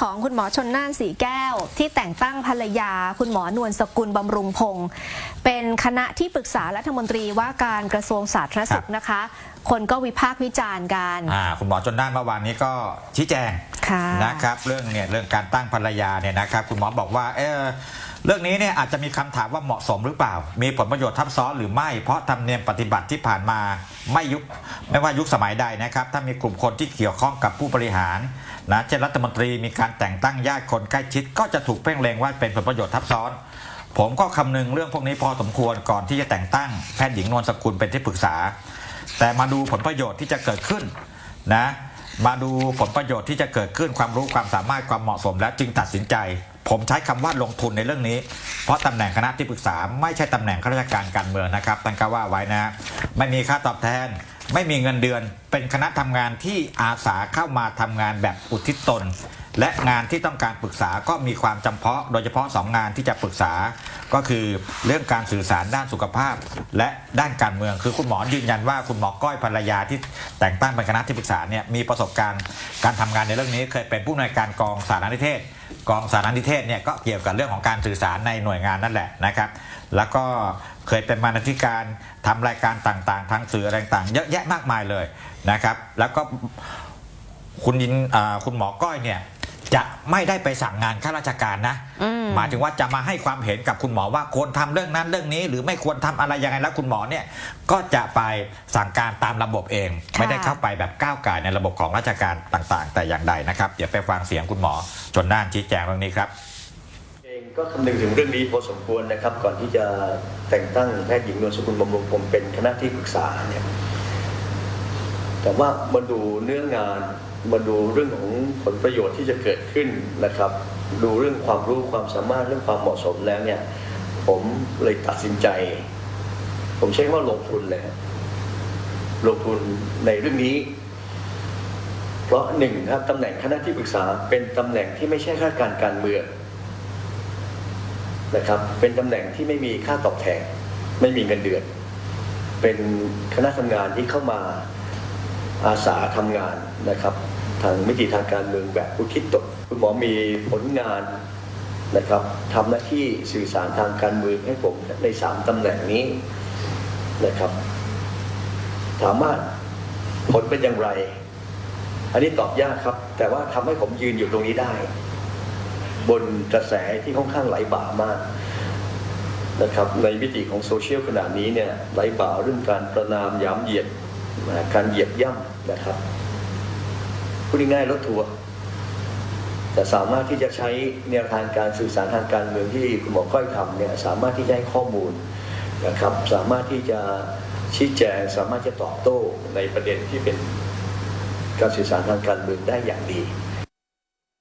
ของคุณหมอชนน่านสีแก้ว ที่แต่งตั้งภรรยา คุณหมอนวลสกุลบำรุงพงศ์เป็นคณะที่ปรึกษารัฐมนตรีว่าการกระทรวงสาธารณสุขนะคะ คนก็วิพากษ์วิจารณ์กัน อ่าคุณหมอจนด้านเมื่อวานนี้ก็ชี้แจงค่ะ นะครับเรื่องเนี่ยเรื่องการตั้งภรรยาเนี่ยนะครับคุณหมอบอกว่าเออ เรื่องนี้เนี่ยอาจจะมีคำถามว่าเหมาะสมหรือเปล่า มีผลประโยชน์ทับซ้อนหรือไม่ เพราะธรรมเนียมปฏิบัติที่ผ่านมาไม่ยุคไม่ว่ายุคสมัยใดนะครับ ถ้ามีกลุ่มคนที่เกี่ยวข้องกับผู้บริหารนะเช่นรัฐมนตรีมีการแต่งตั้งญาติคนใกล้ชิด ก็จะถูกเพ่งเล็งว่าเป็นผลประโยชน์ทับซ้อน ผมก็คำนึงเรื่องพวกนี้พอสมควรก่อนที่จะแต่งตั้งแพทย์หญิงนวลสกุลเป็นที่ปรึกษา แต่มาดูผลประโยชน์ที่จะเกิดขึ้นนะมาดูผลประโยชน์ที่จะเกิดขึ้นความรู้ความสามารถความเหมาะสมแล้วจึงตัดสินใจ ผมใช้คำว่าลงทุนในเรื่องนี้ เพราะตำแหน่งคณะที่ปรึกษา ไม่ใช่ตำแหน่งข้าราชการการเมืองนะครับตั้งก็ว่าไว้นะไม่มีค่าตอบแทน ไม่มีเงินเดือน เป็นคณะทำงานที่อาสาเข้ามาทำงานแบบอุทิศตน และงานที่ต้องการปรึกษาก็มีความจำเพาะ โดยเฉพาะ 2 งานที่จะปรึกษา ก็คือเรื่องการสื่อสารด้านสุขภาพ และด้านการเมืองคือคุณหมอยืนยันว่าคุณหมอก้อยภรรยาที่แต่งตั้งเป็นคณะที่ปรึกษาเนี่ยมีประสบการณ์การทำงานในเรื่องนี้เคยเป็นผู้อำนวยการกองสารนิเทศ กองสารนิเทศเนี่ยก็เกี่ยวกับเรื่องของการสื่อสารในหน่วยงานนั่นแหละนะครับ แล้วก็เคยเป็นมานาธิการทำรายการต่างๆ ทางสื่ออะไรต่างๆ เยอะแยะมากมายเลยนะครับ แล้วก็คุณยินคุณหมอก้อยเนี่ย จะไม่ได้ไปสั่งงานข้าราชการนะอืมหมายถึงว่าจะมาให้ความเห็นกับคุณหมอว่าควรทำเรื่องนั้นเรื่องนี้ หรือไม่ควรทำอะไรยังไงแล้วคุณหมอเนี่ยก็จะไปสั่งการตามระบบเองค่ะไม่ได้เข้าไปแบบก้าวไก่ายในระบบของราชการต่างๆ แต่อย่างใดนะครับเดี๋ยวไปฟังเสียงคุณหมอจนน่านชี้แจงเรื่องนี้ครับเองก็คำนึงถึงเรื่องนี้พอสมควรนะครับ ก่อนที่จะแต่งตั้งแพทย์หญิงนวลสกุลบำรุงพงศ์เป็นคณะที่ปรึกษาเนี่ยแต่ว่ามาดูเนื้องาน มาดูเรื่องของผลประโยชน์ที่จะเกิดขึ้นนะครับ ดูเรื่องความรู้ความสามารถเรื่องความเหมาะสมแล้วเนี่ย ผมเลยตัดสินใจ ผมใช้ว่าลงทุนเลยลงทุนในเรื่องนี้ เพราะหนึ่งครับตำแหน่งคณะที่ปรึกษาเป็นตำแหน่งที่ไม่ใช่ข้าราชการการเมืองนะครับ เป็นตำแหน่งที่ไม่มีค่าตอบแทนไม่มีเงินเดือน เป็นคณะทำงานที่เข้ามา อาสาทำงานนะครับ ทางมิติทางการเมืองแบบผู้คิดตกคุณหมอมีผลงานนะครับทำหน้าที่สื่อสารทางการเมืองให้ผมในสามตำแหน่งนี้นะครับ ถามว่าผลเป็นอย่างไร อันนี้ตอบยากครับ แต่ว่าทำให้ผมยืนอยู่ตรงนี้ได้ บนกระแสที่ค่อนข้างไหลบ่ามากนะครับในมิติของโซเชียลขนาดนี้เนี่ยไหลบ่าเรื่องการประนามย้ำเหยียด การเหยียบย่ำนะครับพูดง่ายๆรถทัวร์แต่สามารถที่จะใช้แนวทางการสื่อสารทางการเมืองที่คุณหมอก้อยทำเนี่ยสามารถที่จะให้ข้อมูลนะครับ สามารถที่จะชี้แจงสามารถจะตอบโต้ในประเด็นที่เป็นการสื่อสารทางการเมืองได้อย่างดี